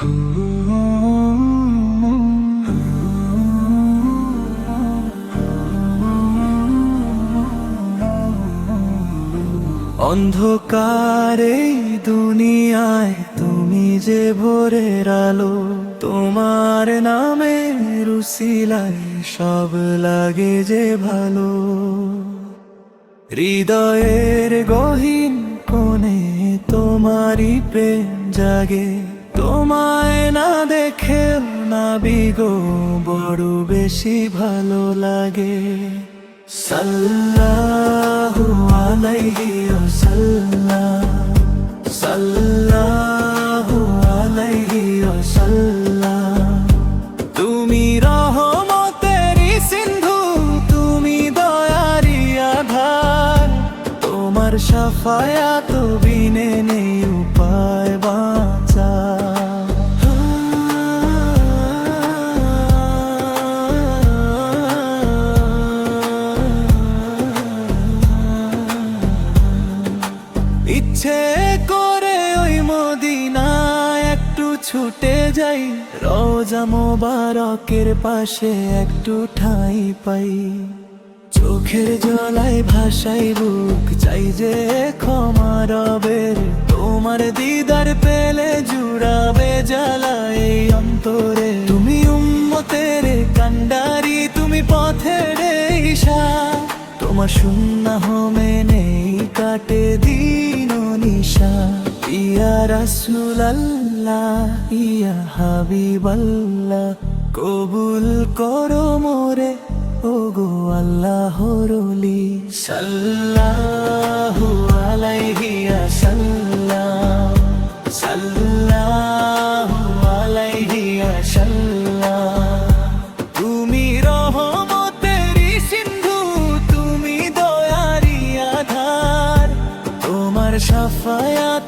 অন্ধকারে দুনিয়ায় তুমি যে ভোরের আলো, তোমার নামে রুসিলায় সব লাগে যে ভালো। হৃদয়ের গহীন কোণে তোমারই প্রেম জাগে তোমায় না দেখে না বিগো বড় বেশি ভালো লাগে। সাল্লাহু আলাইহি ওয়াসাল্লাম, সাল্লাহু আলাইহি ওয়াসাল্লাম। তুমি রহমতেরই সিন্ধু, তুমি দয়ারি আধার। তোমার সাফায়াত বিনে নেই উপায় বাঁচা ইচ্ছে করে ওই মদিনা একটু ছুটে যাই। রোজা মোবারকের পাশে একটু ঠাঁই পাই। চোখের জলায় ভাসাই বুক, চাই যে ক্ষমা রবের। তোমার দিদার পেলে জুড়াবে জ্বালায় অন্তরে। তুমি উম্মতের কান্ডারি, তুমি পথের ঈশা। তোমার শূন্য হোমে নেই কাটে দিন। নিশা ইয়া রাসুল আল্লাহ ইয়া হাবিবাল্লাহ কবুল করো মোরে ওগো আল্লাহ রলি সাল্লাহু তুমি